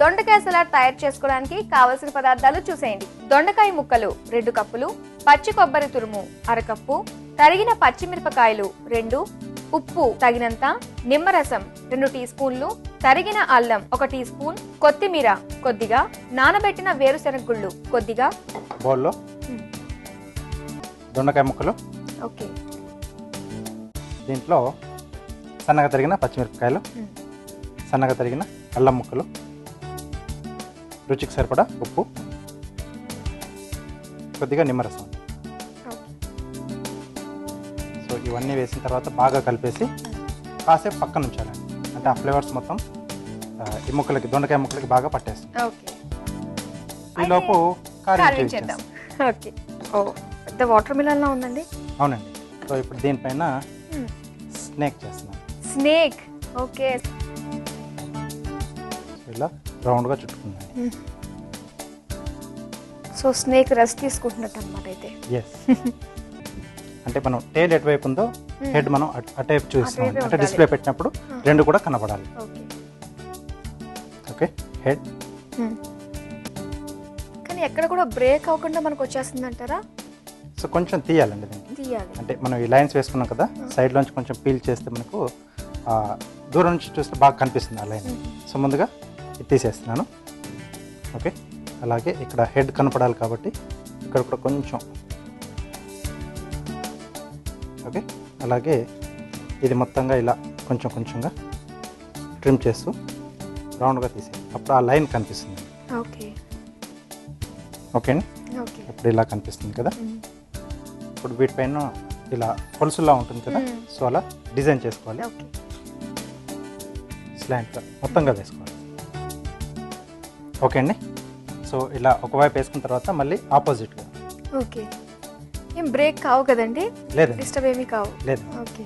దొండకాయ సలాడ్ తయారు చేసుకోవడానికి కావలసిన పదార్థాలు చూసేయండి. దొండకాయ ముక్కలు రెండు కప్పులు పచ్చి కొబ్బరి తురుము అరకప్పు తరిగిన పచ్చిమిరపకాయలు రెండు ఉప్పు తగినంత నిమ్మరసం రెండు టీ స్పూన్లు తరిగిన అల్లం ఒక టీ స్పూన్ కొత్తిమీర కొద్దిగా నానబెట్టిన వేరుశెనగ గుళ్ళు కొద్దిగా. బౌల్లో. దొండకాయ ముక్కలు? ఓకే. దీంట్లో సన్నగా తరిగిన పచ్చిమిరపకాయలు. సన్నగా తరిగిన అల్లం ముక్కలు రుచికి సరిపడా ఉప్పు. కొద్దిగా నిమ్మరసం. సో ఇవన్నీ వేసిన తర్వాత బాగా కలిపేసి కాసేపు పక్కన ఉంచాలండి అంటే ఆ ఫ్లేవర్స్ మొత్తం ఈ ముక్కలకి దొండకాయ ముక్కలకి బాగా పట్టేస్తుంది ఓకే. ఈలోపు కారం చేద్దాం. ఓకే. ఓ పెద్ద వాటర్ మిలన్ లా ఉందండి? అవునండి. సో ఇప్పుడు దీనిపైన. స్నేక్ చేస్తున్నాను. స్నేక్. ఓకే. ఇలా రౌండ్గా చుట్టుకుందండి సో స్నేక్ రెస్ట్ తీసుకుంటున్నట్టు అనమాట అయితే. ఎస్ అంటే మనం టేల్ ఎటువైపు ఉందో హెడ్ మనం అటు- అటువైపు చూస్తాం అంటే. డిస్ప్లే పెట్టినప్పుడు రెండు కూడా కనబడాలి. ఓకే. హెడ్. కానీ ఎక్కడ కూడా బ్రేక్ అవ్వకుండా మనకు వచ్చేస్తుంది అంటారా సో కొంచెం తీయాలండి దీనికి అంటే మనం ఈ లైన్స్ వేసుకున్నాం కదా సైడ్ లోంచి కొంచెం పీల్ చేస్తే మనకు ఆ, దూరం నుంచి చూస్తే బాగా కనిపిస్తుంది ఆ లైన్. సో ముందుగా తీసేస్తున్నాను. ఓకే? అలాగే ఇక్కడ హెడ్ కనపడాలి కాబట్టి ఇక్కడ కూడా కొంచెం. ఓకే? అలాగే ఇది మొత్తంగా ఇలా కొంచెం కొంచెంగా ట్రిమ్ చేస్తూ రౌండ్గా తీసే అప్పుడు ఆ లైన్ కనిపిస్తుంది. ఓకే. ఓకే. అండి ఇప్పుడు ఇలా కనిపిస్తుంది కదా? ఇప్పుడు వీటిపైన ఇలా పొలుసులా ఉంటుంది కదా. సో అలా డిజైన్ చేసుకోవాలి. స్లాంట్గా మొత్తంగా వేసుకోవాలి. ఓకే అండి. సో ఇలా ఒకవైపు వేసుకున్న తర్వాత మళ్ళీ ఆపోజిట్గా. ఓకే. ఏం బ్రేక్ కావు కదండి? లేదండి. డిస్టర్బ్ ఏమీ కావు. లేదు. ఓకే.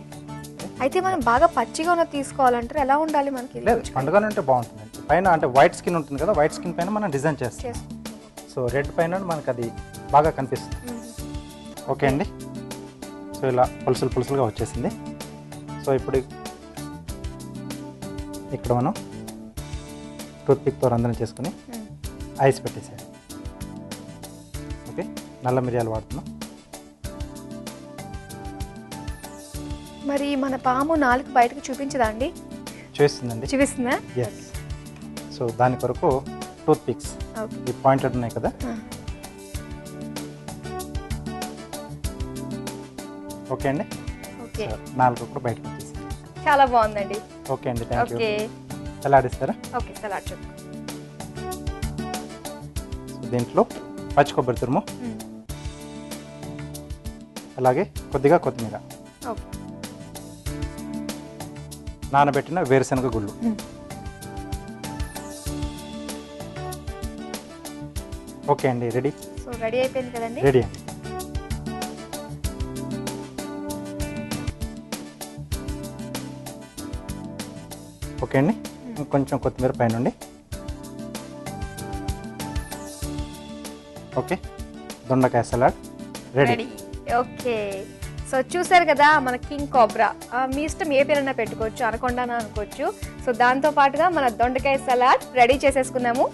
అయితే మనం బాగా పచ్చిగా ఉన్న తీసుకోవాలంటారు? ఎలా ఉండాలి మనకి? లేదు పండుగ ఉంటే బాగుంటుందండి. పైన అంటే వైట్ స్కిన్ ఉంటుంది కదా వైట్ స్కిన్ పైన మనం డిజైన్ చేస్తాం. సో రెడ్ పైన మనకు అది బాగా కనిపిస్తుంది. ఓకే అండి. సో ఇలా పులుసులు పులుసులుగా వచ్చేసింది. సో ఇప్పుడు ఇక్కడ మనం టూత్ పిక్తో రంధ్రం చేసుకుని ఐస్ పెట్టేసాడు ఓకే? నల్ల మిరియాలు వాడుతున్నాం. మరి మన పాము నాలుగు బయటకు చూపించదా అండి? చేస్తుందండి. చూపిస్తుందా? ఎస్ సో దాని కొరకు టూత్ పిక్స్ ఈ పాయింటెడ్ ఉన్నాయి కదా? ఓకే అండి? ఓకే సో నాలుగు కూడా బయటకు చాలా బాగుందండి. ఓకే అండి. థ్యాంక్ యూ ఓకే ఎలా ఆడిస్తారా ఓకే సలాడ్ చెప్పు దీంట్లో పచ్చి కొబ్బరి తురుము. అలాగే కొద్దిగా కొత్తిమీర. నానబెట్టిన వేరుశనగ గుళ్ళు. ఓకే అండి రెడీ? సో రెడీ అయిపోయింది కదండి? రెడీ అండి. ఓకే అండి. ఇంకొంచెం కొత్తిమీర పైన ఉండి ఓకే. దొండకాయ సలాడ్. Ready okay. సో చూసారు కదా మన కింగ్ కోబ్రా. మీ ఇష్టం ఏ పేరైనా పెట్టుకోవచ్చు అనకొండానా అనుకోవచ్చు. సో దాంతో పాటుగా మన దొండకాయ సలాడ్ రెడీ చేసేసుకున్నాము